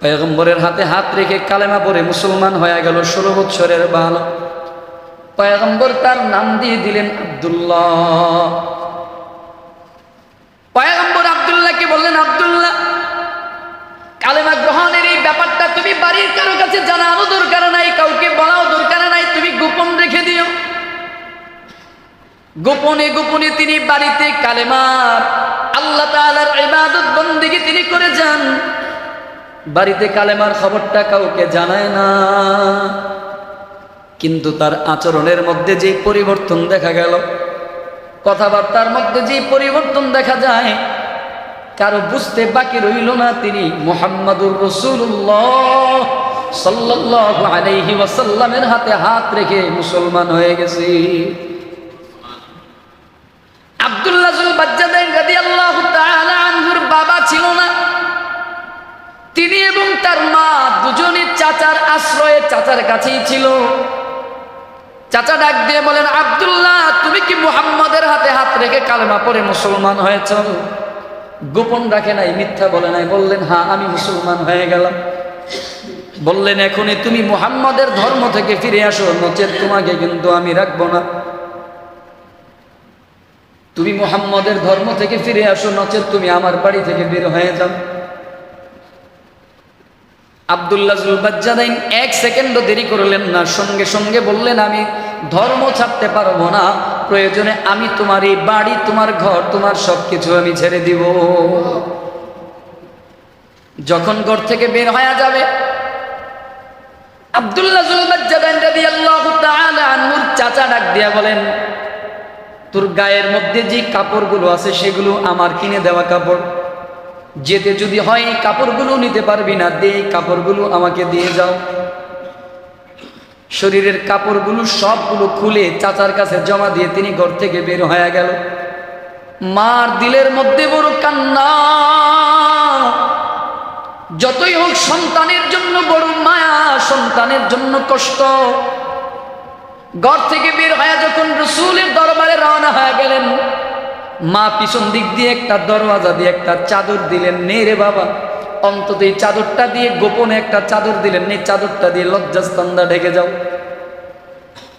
পয়গম্বরের হাতে হাত রেখে কালেমা পরে মুসলমান হয়ে গেল ষোলো বৎসরের বাল পয়গম্বর তার নাম দিয়ে দিলেন আব্দুল্লাহ। পয়গম্বর আবদুল্লাহকে বললেন, আবদুল্লাহ, কালেমা গ্রহণের এই ব্যাপারটা তুমি বাড়ির কারও কাছে জানানো দরকার নাই, কাউকে বলাও দরকার নাই, তুমি গোপন রেখে দিও। গোপনে গোপনে তিনি বাড়িতে কালেমার আল্লাহ তাআলার ইবাদত বন্দিগি তিনি করে যান। বাড়িতে কালেমার খবরটা কাউকে জানায় না। কিন্তু তার আচরণের মধ্যে যে পরিবর্তন দেখা গেল, কথাবার্তার মধ্যে যে পরিবর্তন দেখা যায়, কারও বুঝতে বাকি রইল না তিনি মোহাম্মদুর রসুল্লাহ সাল্লাল্লাহু আলাইহি ওয়াসাল্লামের হাতে হাত রেখে মুসলমান হয়ে গেছে। আব্দুল্লাহ বাচ্চাদের তাআলা আনহুর বাবা ছিল না। তিনি এবং তার মা দুজনে চাচার আশ্রয়ে চাচার কাছেই ছিল। চাচা ডাক দিয়ে বলেন, আব্দুল্লাহ, তুমি কি মুহাম্মাদের হাতে হাত রেখে কালেমা পরে মুসলমান হয়েছ? গোপন রাখে নাই, মিথ্যা বলে নাই, বললেন হ্যাঁ আমি মুসলমান হয়ে গেলাম। বললেন, এখনই তুমি মুহাম্মাদের ধর্ম থেকে ফিরে আসো, নচেত তোমাকে কিন্তু আমি রাখব না। তুমি মুহাম্মাদের ধর্ম থেকে ফিরে আসো, নচেত তুমি আমার বাড়ি থেকে বের হয়ে যাও। আবদুল্লাহ জুলবাজ্জাদাইন এক সেকেন্ডও দেরি করলেন না। সঙ্গে সঙ্গে বললেন, আমি ধর্ম ছাড়তে পারব না। প্রয়োজনে আমি তোমার এই বাড়ি, তোমার ঘর, তোমার সব কিছু আমি ছেড়ে দিব। যখন ঘর থেকে বের হয়ে যাবে, আবদুল্লাহ জুলবাজ্জাদাইন রাদিয়াল্লাহু তাআলা চাচা ডাক দিয়া বলেন, তোর গায়ের মধ্যে যে কাপড়গুলো আছে, সেগুলো আমার কিনে দেওয়া কাপড়। যেতে যদি হয়, কাপড়গুলো নিতে পারবি না। দে, কাপড়গুলো আমাকে দিয়ে যাও। শরীরের কাপড়গুলো সবগুলো খুলে চাচার কাছে জমা দিয়ে তিনি ঘর থেকে বের হয়ে গেল। মার দিলের মধ্যে বড় কান্না। যতই হোক সন্তানের জন্য বড় মায়া, সন্তানের জন্য কষ্ট। ঘর থেকে বের হয়ে যখন রসুলের দরবারে রওনা হয়ে গেলেন মা পিছন দিক দিয়ে একটা দরওয়াজা দিয়ে একটা চাদর দিলেন, নে রে বাবা। অন্তত এই চাদরটা দিয়ে গোপনে একটা চাদর দিলেন এই চাদরটা দিয়ে লজ্জাস্তান্দা ঢেকে যাও।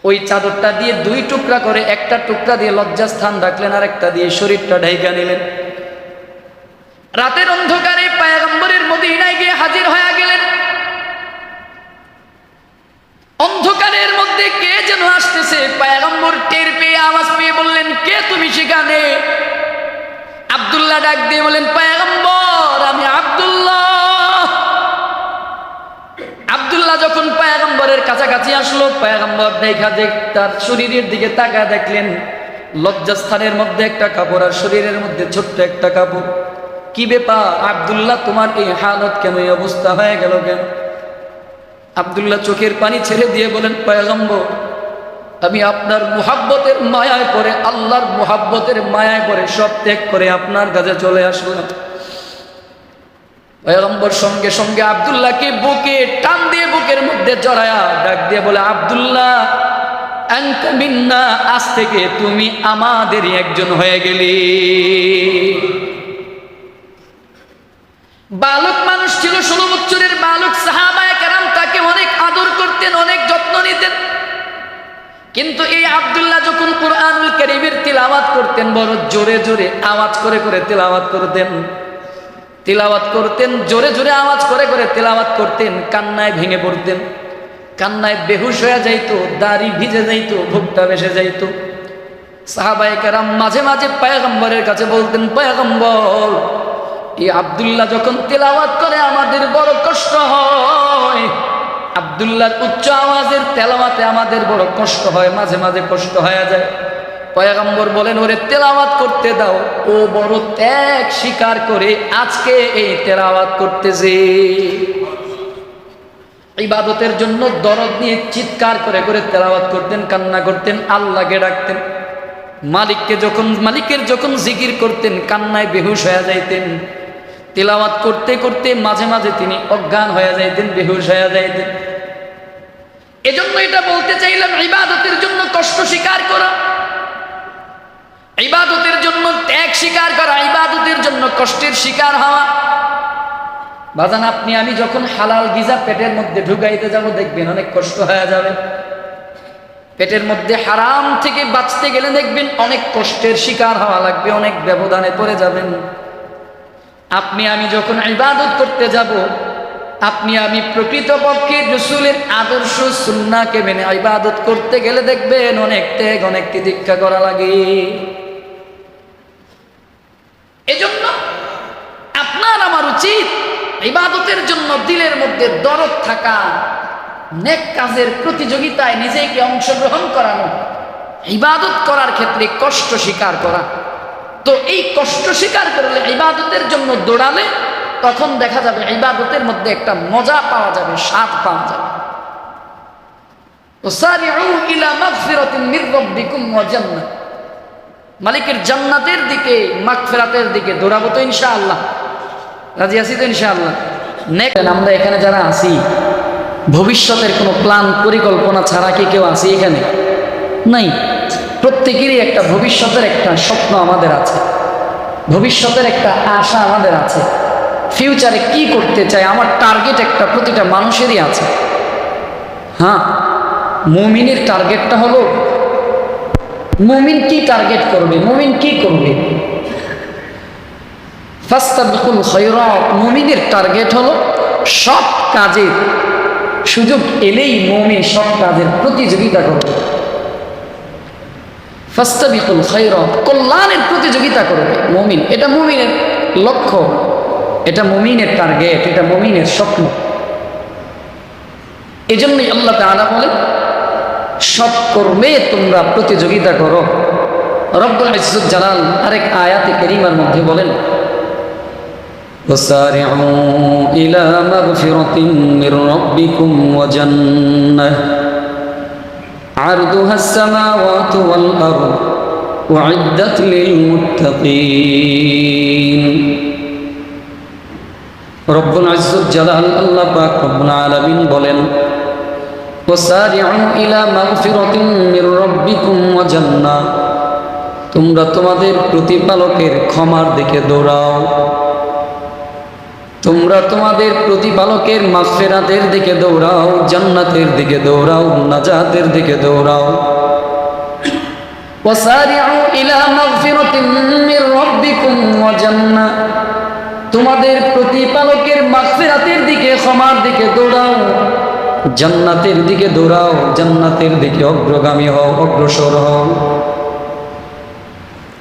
ওই চাদরটা দিয়ে দুই টুকরা করে একটা টুকরা দিয়ে লজ্জাস্থান রাখলেন আর একটা দিয়ে শরীরটা ঢেকে নিলেন। রাতের অন্ধকারে পায়গম্বরের মদিনায় গিয়ে হাজির হয়ে গেলেন মধ্যে কে যেন আসতেছে? পায়গম্বর টের পেয়ে আওয়াজ পেয়ে বললেন, কে তুমি সেখানে? আব্দুল্লাহ ডাক দিয়ে বলেন পায়গম্বর, আমি আব্দুল্লাহ। আব্দুল্লাহ যখন পায়গম্বরের কাছাকাছি আসলো, পায়গম্বর দেখা দেখ, তার শরীরের দিকে তাকা দেখলেন, লজ্জাস্থানের মধ্যে একটা কাপড় আর শরীরের মধ্যে ছোট্ট একটা কাপড়। কি ব্যাপার? আব্দুল্লাহ, তোমার এই হালত কেন এই অবস্থা হয়ে গেল কেন? আবদুল্লাহ চোখের পানি ছেড়ে দিয়ে বলেন, পয়গম্বর, আমি আপনার মুহাব্বতের মায়ায় পরে আল্লাহর মুহাব্বতের মায়ায় পরে সব ত্যাগ করে আপনার কাছে চলে আসলাম। পয়গম্বর সঙ্গে সঙ্গে আবদুল্লাহকে বুকে টান দিয়ে বুকের মধ্যে জড়ায়া ডাক দিয়ে বলে, আবদুল্লাহ আজ থেকে তুমি আমাদেরই একজন হয়ে গেলি। বালক মানুষ ছিল, ষোলো বছরের বালক সাহাবায় কারাম তাকে অনেক আদর করতেন, অনেক যত্ন নিতেন। কিন্তু এই আবদুল্লাহ যখন কোরআনুল করিমের তিলাওয়াত করতেন, বড় জোরে জোরে আওয়াজ করে করে তিলাওয়াত করতেন তিলাওয়াত করতেন, জোরে জোরে আওয়াজ করে করে তিলাওয়াত করতেন, কান্নায় ভেঙে পড়তেন। কান্নায় বেহুশ হয়ে যাইতো, দাড়ি ভিজে যাইতো ভুকটা বেসে যাইতো। সাহাবাই কারাম মাঝে মাঝে পায়গম্বরের কাছে বলতেন, পায়গম্বর এই আবদুল্লাহ যখন তেলাওয়াত করে, আমাদের বড় কষ্ট হয়। আবদুল্লাহর উচ্চ আওয়াজের তেলাওয়াতে আমাদের বড় কষ্ট হয়, মাঝে মাঝে কষ্ট হয়ে যায়। পয়াগম্বর বলেন, ওরে, তেলাওয়াত করতে দাও। ও বড় ত্যাগ স্বীকার করে আজকে এই তেলাওয়াত করতেছে। ইবাদতের জন্য দরদ নিয়ে চিৎকার করে করে তেলাওয়াত করতেন, কান্না করতেন, আল্লাহকে ডাকতেন। মালিককে যখন, মালিকের যখন জিকির করতেন, কান্নায় বেহুশ হয়ে যাইতেন। তিলাওয়াত করতে করতে মাঝে মাঝে তিনি অজ্ঞান হয়ে যাইতেন, বেহুশ হয়ে যাইতেন। এজন্য এটা বলতে চাইলাম, ইবাদতের জন্য কষ্ট স্বীকার করা। ইবাদতের জন্য ত্যাগ স্বীকার করা, ইবাদতের জন্য কষ্টের শিকার হওয়া। বাজান, আপনি, আমি যখন হালাল গিজা পেটের মধ্যে ঢুকাইতে যাব, দেখবেন অনেক কষ্ট হয়ে যাবে। পেটের মধ্যে হারাম থেকে বাঁচতে গেলে দেখবেন অনেক কষ্টের শিকার হওয়া লাগবে, অনেক ব্যবধানে পড়ে যাবেন। আপনি আমি যখন ইবাদত করতে যাব, আপনি আমি প্রকৃতপক্ষে রসুলের আদর্শ সুন্নাকে মেনে ইবাদত করতে গেলে দেখবেন অনেক ত্যাগ, অনেক তিদীক্ষা করা লাগে। এজন্য আপনার আমার উচিত ইবাদতের জন্য দিলের মধ্যে দরদ থাকা, নেক কাজের প্রতিযোগিতায় নিজেকে অংশগ্রহণ করানো, ইবাদত করার ক্ষেত্রে কষ্ট স্বীকার করা। তো এই কষ্ট স্বীকার করলে ইবাদতের জন্য দৌড়ালে তখন দেখা যাবে ইবাদতের মধ্যে একটা মজা পাওয়া যাবে, স্বাদ পাওয়া যাবে। মালিকের জান্নাতের দিকে, মাগফিরাতের দিকে দৌড়াবো তো ইনশাআল্লাহ। রাজি আসি তো ইনশাআল্লাহ? আমরা এখানে যারা আছি, ভবিষ্যতের কোনো প্ল্যান, পরিকল্পনা ছাড়া কি কেউ আছি এখানে? নাই। প্রত্যেকেরই একটা ভবিষ্যতের একটা স্বপ্ন আমাদের আছে। ভবিষ্যতের একটা আশা আমাদের আছে। ফিউচারে কি করতে চাই আমার টার্গেট একটা প্রতিটা মানুষেরই আছে। হ্যাঁ মুমিনের টার্গেটটা হলো, মুমিন কি টার্গেট করবে, মুমিন কি করবে? ফাস্তাবিকুল মুমিনের টার্গেট হলো, সব কাজের সুযোগ এলেই মুমিন সব কাজের প্রতিযোগিতা করবে। ফাস্তাবিকুল খৈরত কল্যাণের প্রতিযোগিতা করবে মুমিন এটা মুমিনের লক্ষ্য এটা মুমিনের টার্গেট এটা মুমিনের স্বপ্ন এজন্যই আল্লাহ তাআলা বলেন সব কর্মে তোমরা প্রতিযোগিতা করো রব্বুল ইজ্জত জালাল আরেক আয়াতে কারীমার মধ্যে বলেন وسارعوا إلى مغفرة من ربكم وجنة عرضها السماوات والأرض وعدت للمتقين رب العزة جلال الله পাক রব্বুল আলামিন বলেন وسارعوا إلى مغفرة من ربكم وجنة তোমরা তোমাদের প্রতিপালকের ক্ষমার দিকে দৌড়াও তোমরা তোমাদের প্রতিপালকের মাসফেরাতের দিকে দৌড়াও, জান্নাতের দিকে দৌড়াও, নাজাতের দিকে দৌড়াও। তোমাদের প্রতিপালকের মাসফেরাতের দিকে, ক্ষমার দিকে দৌড়াও। জান্নাতের দিকে দৌড়াও, জান্নাতের দিকে অগ্রগামী হও, অগ্রসর হও।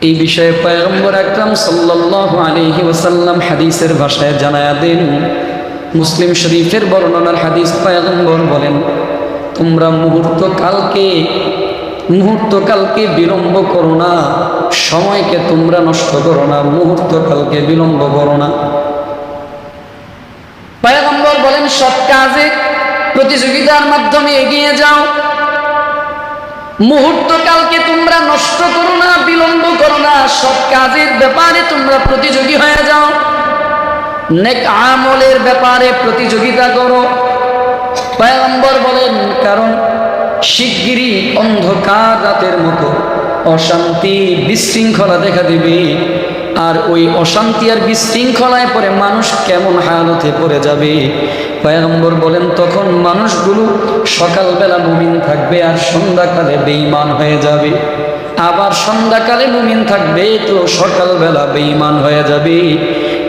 এই বিষয়ে পয়গম্বর আকরাম সাল্লাল্লাহু আলাইহি ওয়াসাল্লাম হাদিসের ভাষায় জানায়া দেন। মুসলিম শরীফের বর্ণনার হাদিস পয়গম্বর বলেন, তোমরা মুহূর্ত কালকে মুহূর্ত কালকে বিলম্ব করো না, সময়কে তোমরা নষ্ট করো না মুহূর্ত কালকে বিলম্ব করো না। পয়গম্বর বলেন সব কাজে, প্রতিযোগিতার মাধ্যমে এগিয়ে যাও মুহূর্ত কালকে তোমরা নষ্ট করো না, বিলম্ব করো না, সব কাজের ব্যাপারে তোমরা প্রতিযোগী হয়ে যাও। নেক আমলের ব্যাপারে প্রতিযোগিতা করো। পয়গম্বর বলেন, কারণ শিগগিরি অন্ধকার রাতের মতো, অশান্তি বিশৃঙ্খলা দেখা দিবে। আর ওই অশান্তি আর বিশৃঙ্খলায় পরে মানুষ কেমন হালতে পড়ে যাবে? পয়গম্বর বলেন, তখন মানুষগুলো সকালবেলা মুমিন থাকবে আর সন্ধ্যাকালে বেঈমান হয়ে যাবে। আবার সন্ধ্যাকালে মুমিন থাকবে তো সকালবেলা বেঈমান হয়ে যাবে।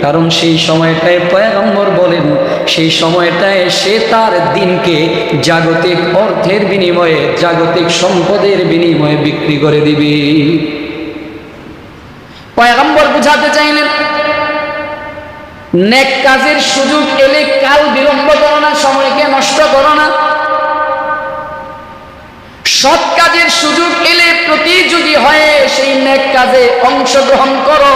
কারণ সেই সময়টায় পয়গম্বর বলেন, সেই সময়টায় সে তার দিনকে জাগতিক অর্থের বিনিময়ে, জাগতিক সম্পদের বিনিময়ে বিক্রি করে দিবে। পয়গম্বর বুঝাতে চাইলেন। নেক কাজের সুযোগ এলে কাল বিলম্ব করো না, সময়কে নষ্ট করো না। সৎ কাজের সুযোগ এলে প্রতিযোগী হয়ে সেই নেক কাজে অংশগ্রহণ করো।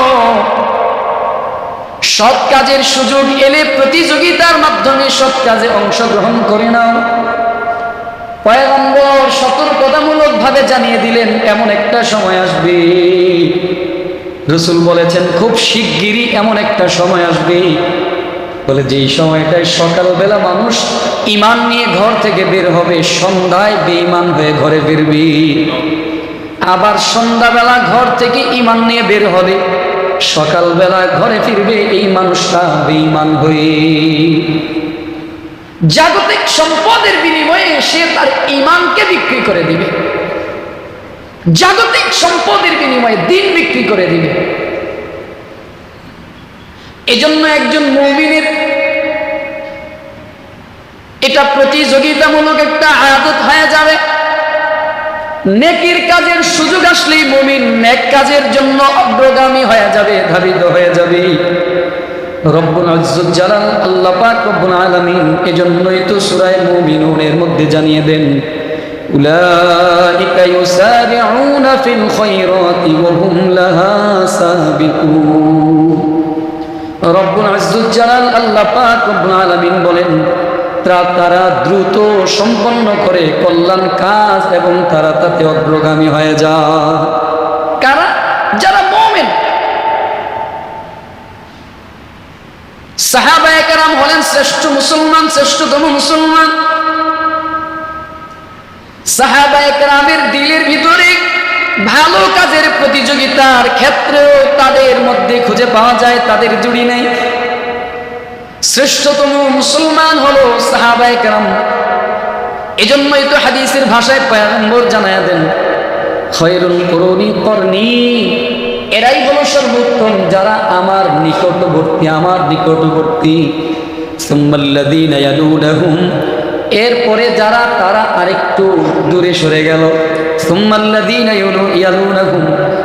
সৎ কাজের সুযোগ এলে প্রতিযোগিতার মাধ্যমে সৎ কাজে অংশগ্রহণ করে নাও। পয়গম্বর সতর্কতামূলক ভাবে জানিয়ে দিলেন, এমন একটা সময় আসবে রসুল বলেছেন, খুব শিগগিরই এমন একটা সময় আসবে। বলে, যেই সময়টায় সকালবেলা মানুষ ইমান নিয়ে ঘর থেকে বের হবে, সন্ধ্যায় বেঈমান হয়ে ঘরে ফিরবি। আবার সন্ধ্যাবেলা ঘর থেকে ইমান নিয়ে বের হবে, সকালবেলা ঘরে ফিরবে এই মানুষটা বেঈমান হয়ে। জাগতিক সম্পদের বিনিময়ে সে তার ইমানকে বিক্রি করে দিবে। জাগতিক সম্পদের বিনিময়ে দিন বিক্রি করে দিবে। এজন্য একজন মৌমিনের এটা প্রতিযোগিতামূলক একটা আয়াদত হয়ে যাবে। নেকির কাজের সুযোগ আসলেই মমিন নেক কাজের জন্য অগ্রগামী হয়ে যাবে, ধাবিত হয়ে যাবে। রব্বুল আল্লাহ পাক রব্বুল আলামিন এজন্যই তো সূরা মুমিনুনের মধ্যে জানিয়ে দেন ইউসারিউনা ফিল খায়রাতি ওয়া হুম লাহা সাবিকুন। রব্বুল আজ্জুল জালাল আল্লাহ পাক রব্বুল আলামিন বলেন তারা দ্রুত সম্পন্ন করে কল্যাণ কাজ এবং তারা তাতে অগ্রগামী হয়ে যায়। কারা? যারা মুমিন। সাহাবায়ে কেরাম হলেন শ্রেষ্ঠ মুসলমান, শ্রেষ্ঠতম মুসলমান। সাহাবায়ে কেরামের দিলের ভিতরে ভালো কাজের প্রতিযোগিতার ক্ষেত্রেও তাদের মধ্যে খুঁজে পাওয়া যায়, তাদের জুড়ি নেই। শ্রেষ্ঠতম মুসলমান হলো সাহাবায়ে কেরাম। এজন্যই তো হাদিসের ভাষায় পয়গম্বর জানায়া দেন খয়রুল করুনি করনি। এরাই হলো সর্বোত্তম, যারা আমার নিকটবর্তী আমার নিকটবর্তী। সুম্মাল্লাযীনা ইয়ালুনাহুম এরপরে যারা, তারা আরেকটু দূরে সরে গেল।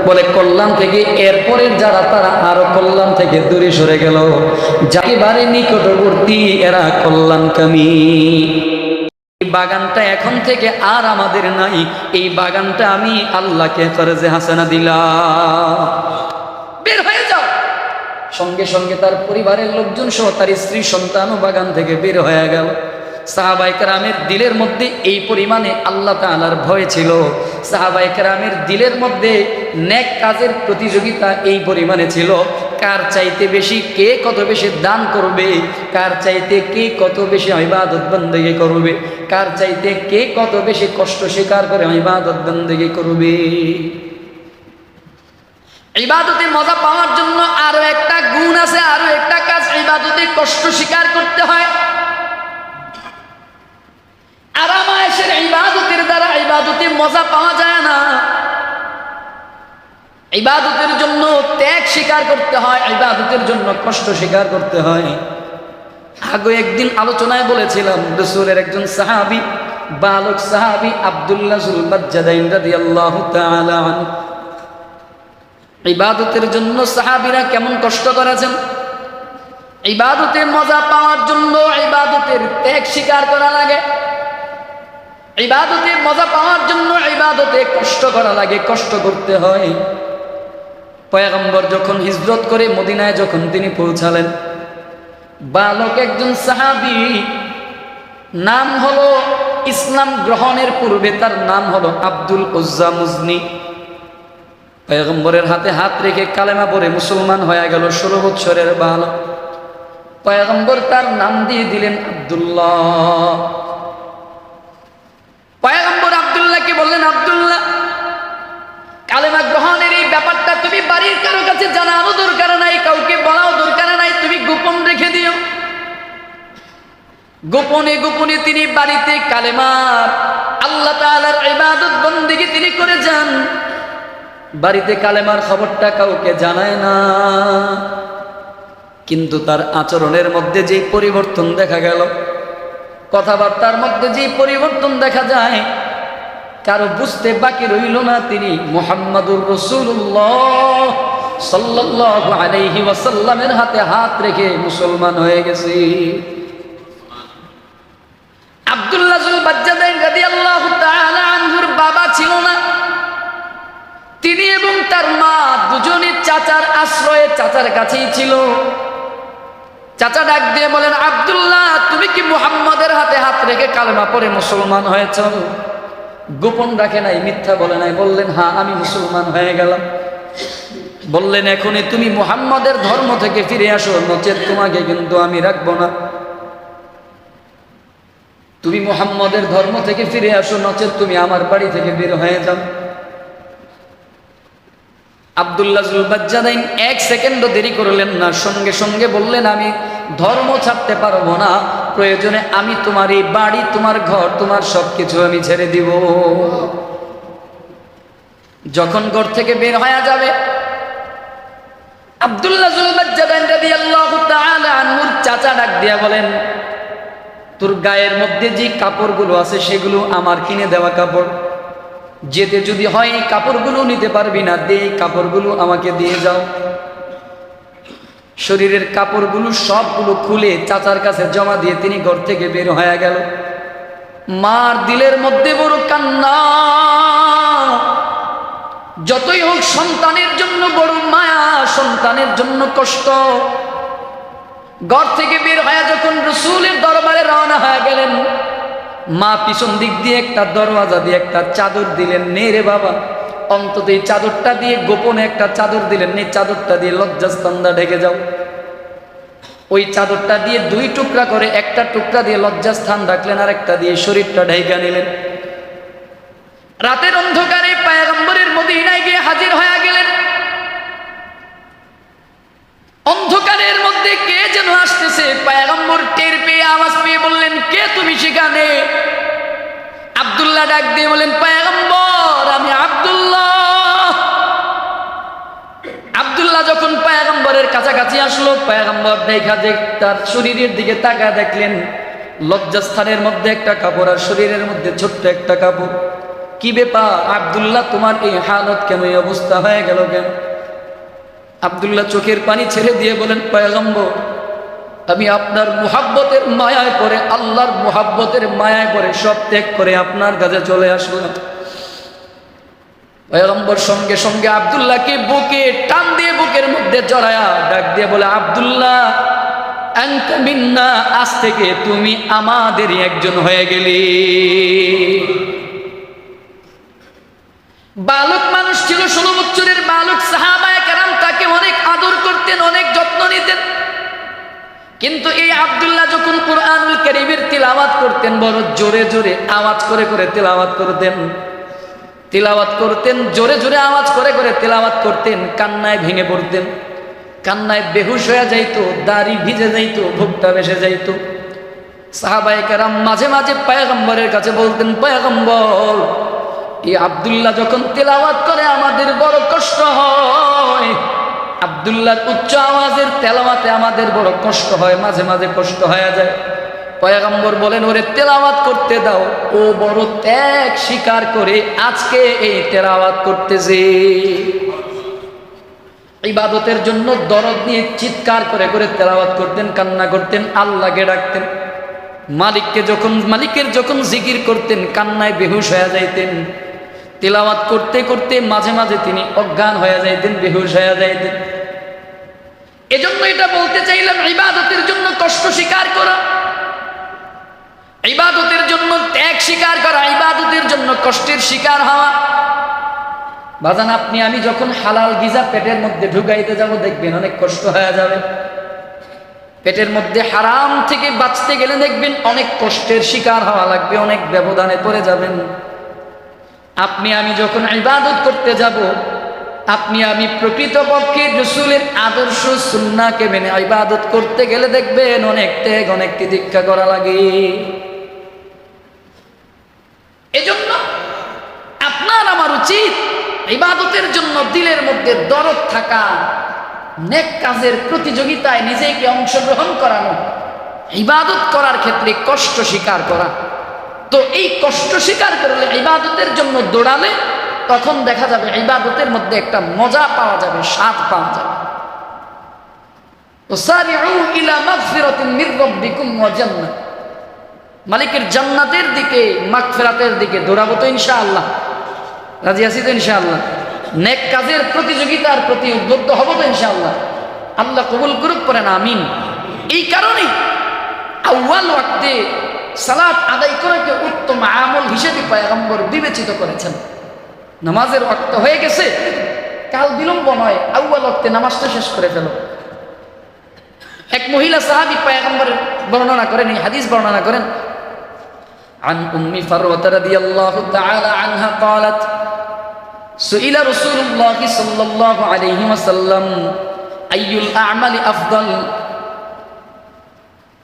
বলে, কল্যাণ থেকে এরপরে যারা, তারা আরও কল্যাণ থেকে দূরে সরে গেল। যাকে যাকেবারে নিকটবর্তী, এরা কল্যাণকামী। বাগানটা এখন থেকে আর আমাদের নাই। এই বাগানটা আমি আল্লাহকে ফরজে হাসানা দিলাম। বের হয়ে যাও। সঙ্গে সঙ্গে তার পরিবারের লোকজন সহ তার স্ত্রী সন্তানও বাগান থেকে বের হয়ে গেল। সাহাবাই কেরামের দিলের মধ্যে এই পরিমাণে আল্লাহ তাআলার ভয় ছিল। সাহাবাই কেরামের দিলের মধ্যে নেক কাজের প্রতিযোগিতা এই পরিমাণে ছিল। কার চাইতে বেশি কে কত বেশি দান করবে? কার চাইতে কে কত বেশি ইবাদত বন্দেগি করবে? কার চাইতে কে কত বেশি কষ্ট স্বীকার করে ইবাদত বন্দেগি করবে? ইবাদতে মজা পাওয়ার জন্য আরও একটা গুণ আছে, আরও একটা কাজ ইবাদতে কষ্ট স্বীকার করতে হয়। আরামায়েশের ইবাদতের দ্বারা ইবাদতে মজা পাওয়া যায় না। ইবাদতের জন্য ত্যাগ স্বীকার করতে হয়, ইবাদতের জন্য কষ্ট স্বীকার করতে হয়। আগে একদিন আলোচনায় বলেছিলাম, রসুলের একজন সাহাবি, বালক সাহাবি আব্দুল্লাহ ইবাদতের জন্য সাহাবিরা কেমন কষ্ট করেছেন? ইবাদতে মজা পাওয়ার জন্য ইবাদতের ত্যাগ স্বীকার করা লাগে। ইবাদতে মজা পাওয়ার জন্য ইবাদতে কষ্ট করা লাগে, কষ্ট করতে হয়। পয়গম্বর যখন হিজরত করে মদিনায় যখন তিনি পৌঁছালেন, বালক একজন সাহাবি, নাম হলো ইসলাম গ্রহণের পূর্বে, তার নাম হলো আব্দুল উজ্জা মুজনি। পয়গম্বরের হাতে হাত রেখে কালেমা পরে মুসলমান হয়ে গেল ষোলো বৎসরের বালক। পয়গম্বর তার নাম দিয়ে দিলেন আব্দুল্লাহ। পয়গম্বর আব্দুল্লাহকে বললেন, আব্দুল্লাহ, কালেমা গ্রহণের এই ব্যাপারটা তুমি বাড়ির কারও কাছে জানানো দরকার নাই, কাউকে বলাও দরকার নাই, তুমি গোপন রেখে দিও। গোপনে গোপনে তিনি বাড়িতে কালেমার আল্লাহ তাআলার ইবাদত বন্দেগী তিনি করে যান। বাড়িতে কালেমার খবরটা কাউকে জানায় না। কিন্তু তার আচরণের মধ্যে যে পরিবর্তন দেখা গেল কথাবার্তার মধ্যে যে পরিবর্তন দেখা যায়, কারও বুঝতে বাকি রইল না তিনি মোহাম্মদুর রসুল্লাহ সাল্লাল্লাহু আলাইহি ওয়াসাল্লামের হাতে হাত রেখে মুসলমান হয়ে গেছে। আব্দুল্লাহ আনহুর বাবা ছিল না। তিনি এবং তার মা দুজনই চাচার আশ্রয়ে চাচার কাছেই ছিল। চাচা ডাক দিয়ে বলেন, আব্দুল্লাহ, তুমি কি মুহাম্মাদের হাতে হাত রেখে কালেমা পরে মুসলমান হয়েছ? গোপন রাখে নাই, মিথ্যা বলে নাই, বললেন হ্যাঁ আমি মুসলমান হয়ে গেলাম। বললেন, এখনই তুমি মুহাম্মাদের ধর্ম থেকে ফিরে আসো, নচেত তোমাকে কিন্তু আমি রাখব না। তুমি মুহাম্মাদের ধর্ম থেকে ফিরে আসো, নচেত তুমি আমার বাড়ি থেকে বের হয়ে যাও। আবদুল্লাহ জুলবাজ্জাদাইন এক সেকেন্ডও দেরি করলেন না। সঙ্গে সঙ্গে বললেন, আমি ধর্ম ছাড়তে পারব না। প্রয়োজনে আমি তোমার এই বাড়ি, তোমার ঘর, তোমার সব কিছু আমি ছেড়ে দিব। যখন ঘর থেকে বের হয়ে যাবে, আব্দুল্লাহ জুলবাজ্জাদাইন রাদিয়াল্লাহু তাআলা আনহুর চাচা ডাক দিয়া বলেন, তোর গায়ের মধ্যে যে কাপড়গুলো আছে, সেগুলো আমার কিনে দেওয়া কাপড়। যেতে যদি হয় এই কাপড়গুলো নিতে পারবি না। দে এই কাপড়গুলো আমাকে দিয়ে যাও। শরীরের কাপড়গুলো সবগুলো খুলে চাচার কাছে জমা দিয়ে তিনি ঘর থেকে বের হয়ে গেল। মার দিলের মধ্যে বড় কান্না। যতই হোক সন্তানের জন্য বড় মায়া, সন্তানের জন্য কষ্ট। ঘর থেকে বের হয়ে যখন রসুলের দরবারে রওনা হয়ে গেলেন মা পিছন দিক দিয়ে একটা দরওয়াজা দিয়ে একটা চাদর দিলেন, নে রে বাবা। অন্তত এই চাদরটা দিয়ে গোপনে একটা চাদর দিলেন, নে চাদরটা দিয়ে লজ্জাস্তান্দা ঢেকে যাও। ওই চাদরটা দিয়ে দুই টুকরা করে একটা টুকরা দিয়ে লজ্জাস্থান রাখলেন আর একটা দিয়ে শরীরটা ঢেকে নিলেন। রাতের অন্ধকারে পায়গম্বরের মদিনায় গিয়ে হাজির হয়ে গেলেন। অন্ধকারের মধ্যে কে যেন আসতেছে? পায়গম্বর টের পেয়ে আওয়াজ পেয়ে বললেন, কে তুমি সেখানে? আব্দুল্লাহ ডাক দিয়ে বলেন পায়গম্বর, আমি আব্দুল্লাহ। আব্দুল্লাহ যখন পায়গম্বরের কাছাকাছি আসলো, পায়গম্বর দেখা যে তার শরীরের দিকে তাকা দেখলেন, লজ্জাস্থানের মধ্যে একটা কাপড় আর শরীরের মধ্যে ছোট্ট একটা কাপড়। কি ব্যাপার? আব্দুল্লাহ, তোমার এই হালত কেন, এই অবস্থা হয়ে গেল কেন? আবদুল্লাহ চোখের পানি ছেড়ে দিয়ে বলেন, পয়গম্বর, আমি আপনার মুহাব্বতের মায়ায় পরে আল্লাহর মুহাব্বতের মায়ায় পরে সব ত্যাগ করে আপনার কাছে চলে আসলাম। পয়গম্বর সঙ্গে সঙ্গে আবদুল্লাহকে বুকে টান দিয়ে বুকের মধ্যে জড়ায়া ডাক দিয়ে বলে, আবদুল্লাহ আজ থেকে তুমি আমাদেরই একজন হয়ে গেলি। বালক মানুষ ছিল, ষোলো বছরের বালক সাহাবায় তাকে অনেক আদর করতেন, অনেক যত্ন নিতেন। কিন্তু এই আব্দুল্লাহ যখন কোরআনুল করিমের তিলাওয়াত করতেন, বড় জোরে জোরে আওয়াজ করে করে তিলাওয়াত করতেন তিলাওয়াত করতেন, জোরে জোরে আওয়াজ করে করে তিলাওয়াত করতেন, কান্নায় ভেঙে পড়তেন। কান্নায় বেহুশ হয়ে যাইতো, দাড়ি ভিজে যাইতো ভুকটা বেসে যাইতো। সাহাবাই কারাম মাঝে মাঝে পায়গম্বরের কাছে বলতেন, পায়গম্বর এই আবদুল্লাহ যখন তেলাওয়াত করে, আমাদের বড় কষ্ট হয়। আবদুল্লাহর উচ্চ আওয়াজের তেলাওয়াতে আমাদের বড় কষ্ট হয়, মাঝে মাঝে কষ্ট হয়ে যায়। পয়াগম্বর বলেন, ওরে, তেলাওয়াত করতে দাও। ও বড় ত্যাগ স্বীকার করে আজকে এই তেলাওয়াত করতেছে। ইবাদতের জন্য দরদ নিয়ে চিৎকার করে করে তেলাওয়াত করতেন, কান্না করতেন, আল্লাহকে ডাকতেন। মালিককে যখন, মালিকের যখন জিকির করতেন, কান্নায় বেহুশ হয়ে যাইতেন। তিলাওয়াত করতে করতে মাঝে মাঝে তিনি অজ্ঞান হয়ে যাইতেন, বেহুশ হয়ে যাইতেন। এজন্য এটা বলতে চাইলাম, ইবাদতের জন্য কষ্ট স্বীকার করা। ইবাদতের জন্য ত্যাগ স্বীকার করা, ইবাদতের জন্য কষ্টের শিকার হওয়া। বাজান, আপনি, আমি যখন হালাল গিজা পেটের মধ্যে ঢুকাইতে যাব, দেখবেন অনেক কষ্ট হয়ে যাবে। পেটের মধ্যে হারাম থেকে বাঁচতে গেলে দেখবেন অনেক কষ্টের শিকার হওয়া লাগবে, অনেক ব্যবধানে পড়ে যাবেন। আপনি আমি যখন ইবাদত করতে যাব, আপনি আমি প্রকৃতপক্ষে রসুলের আদর্শ সুন্নাকে মেনে ইবাদত করতে গেলে দেখবেন অনেক ত্যাগ, অনেক তিদীক্ষা করা লাগে। এজন্য আপনার আমার উচিত ইবাদতের জন্য দিলের মধ্যে দরদ থাকা, নেক কাজের প্রতিযোগিতায় নিজেকে অংশগ্রহণ করানো, ইবাদত করার ক্ষেত্রে কষ্ট স্বীকার করা। তো এই কষ্ট স্বীকার করলে ইবাদতের জন্য দৌড়ালে তখন দেখা যাবে ইবাদতের মধ্যে একটা মজা পাওয়া যাবে, স্বাদ পাওয়া যাবে। মালিকের জান্নাতের দিকে, মাগফিরাতের দিকে দৌড়াবো তো ইনশাআল্লাহ। রাজি আছি তো ইনশাআল্লাহ? নেক কাজের প্রতিযোগিতার প্রতি উদ্বুদ্ধ হব তো ইনশাআল্লাহ। আল্লাহ কবুল করুক করেন আমিন। এই কারণে আউ্বাল সালাত আদায় করাকে উত্তম আমল হিসেবে পয়গম্বর বিবেচিত করেছেন নামাজের ওয়াক্ত হয়ে গেছে কাল বিলম্ব নয় আউ্বাল ওয়াক্তে নামাজটা শেষ করে ফেলো এক মহিলা সাহাবি পয়গম্বরের বর্ণনা করেন এই হাদিস বর্ণনা করেন عن أم فروة رضي الله تعالى عنها قالت সুইলা রসুল্লাহ সাল্লাল্লাহু আলাইহি ওয়াসাল্লাম আইয়ুল আ'মালি আফদাল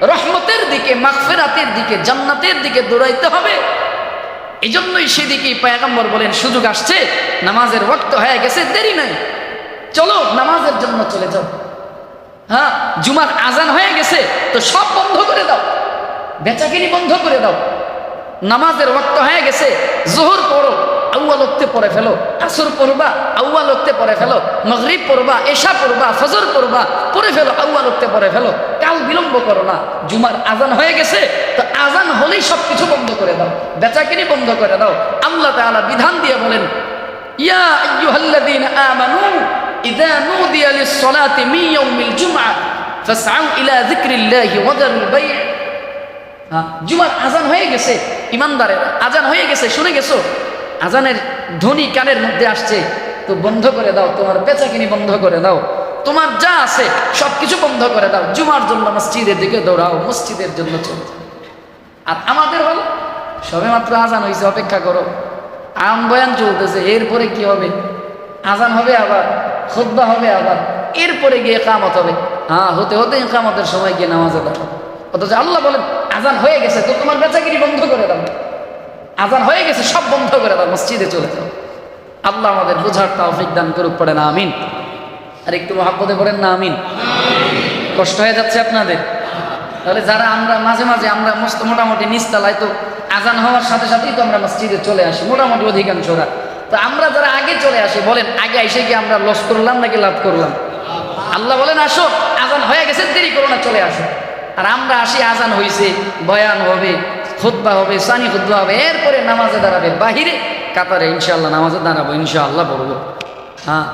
রহমতের দিকে, মাগফিরাতের দিকে, জান্নাতের দিকে দৌড়াইতে হবে। এই জন্যই সেদিকে পয়গম্বর বলেন, সুযোগ আসছে, নামাজের ওয়াক্ত হয়ে গেছে, দেরি নাই। চলো, নামাজের জন্য চলে যাও। হ্যাঁ জুমার আজান হয়ে গেছে, তো সব বন্ধ করে দাও। বেচাকিনি বন্ধ করে দাও। নামাজের ওয়াক্ত হয়ে গেছে, জোহর পড়ো। আউয়া লোকতে পড়ে ফেলো আসর পড়বা আউয়া লোকতে পড়ে ফেলো মগরিব পড়বা এশা পড়বা ফজর পড়বা পরে ফেলো আউয়া লোকতে পড়ে ফেলো। কাল বিলম্ব করো না জুমার আজান হয়ে গেছে তো আজান হলেই সব কিছু বন্ধ করে দাও বেচাকিনি বন্ধ করে দাও। আল্লাহ তাআলা বিধান দিয়ে বলেন ইয়া ইলা বাই' হ্যাঁ, জুমার আজান হয়ে গেছে ইমানদারের আজান হয়ে গেছে শুনে গেছো? আজানের ধ্বনি কানের মধ্যে আসছে, তো বন্ধ করে দাও, তোমার বেচাকিনি বন্ধ করে দাও, তোমার যা আছে সব কিছু বন্ধ করে দাও, জুমার জন্য মসজিদের দিকে দৌড়াও, মসজিদের জন্য চলে। আর আমাদের হল সবে মাত্র আজান হয়েছে অপেক্ষা করো। আম বয়ান চলতেছে, এরপরে কি হবে? আজান হবে আবার খুদ্া হবে আবার, এরপরে গিয়ে কামত হবে। হ্যাঁ হতে হতে কামতের সময় গিয়ে নামাজে দাও অথচ আল্লাহ বলেন, আজান হয়ে গেছে, তো তোমার বেচাগিরি বন্ধ করে দাও। আজান হয়ে গেছে, সব বন্ধ করে দাও, মসজিদে চলে যাও। আল্লাহ আমাদের বোঝার তাওফিক দান করুক পড়ে না আমিন। আর একটু মহাব্বতে পড়েন না, আমিন। কষ্ট হয়ে যাচ্ছে আপনাদের। তাহলে যারা আমরা, মাঝে মাঝে আমরা মস্ত মোটামুটি নিচতলায় তো আজান হওয়ার সাথে সাথেই তো আমরা মসজিদে চলে আসি, মোটামুটি অধিকাংশরা তো আমরা যারা আগে চলে আসি, বলেন, আগে এসে কি আমরা লস করলাম নাকি লাভ করলাম? আল্লাহ বলেন, আসো, আজান হয়ে গেছে, দেরি করো না, চলে আসো। আর আমরা আসি, আজান হয়েছে বয়ান হবে খুদ্া হবে, সানি খুদ্া হবে, এরপরে নামাজে দাঁড়াবে। বাহিরে কাতারে ইনশাল্লাহ নামাজে দাঁড়াবো, ইনশাআল্লাহ পড়ব। হ্যাঁ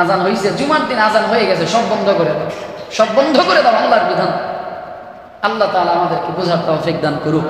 আজান হয়েছে জুমার দিন আজান হয়ে গেছে, সব বন্ধ করে দাও। সব বন্ধ করে দাও আল্লাহর বিধান। আল্লাহ তালা আমাদেরকে বোঝার তৌফিক দান করুক।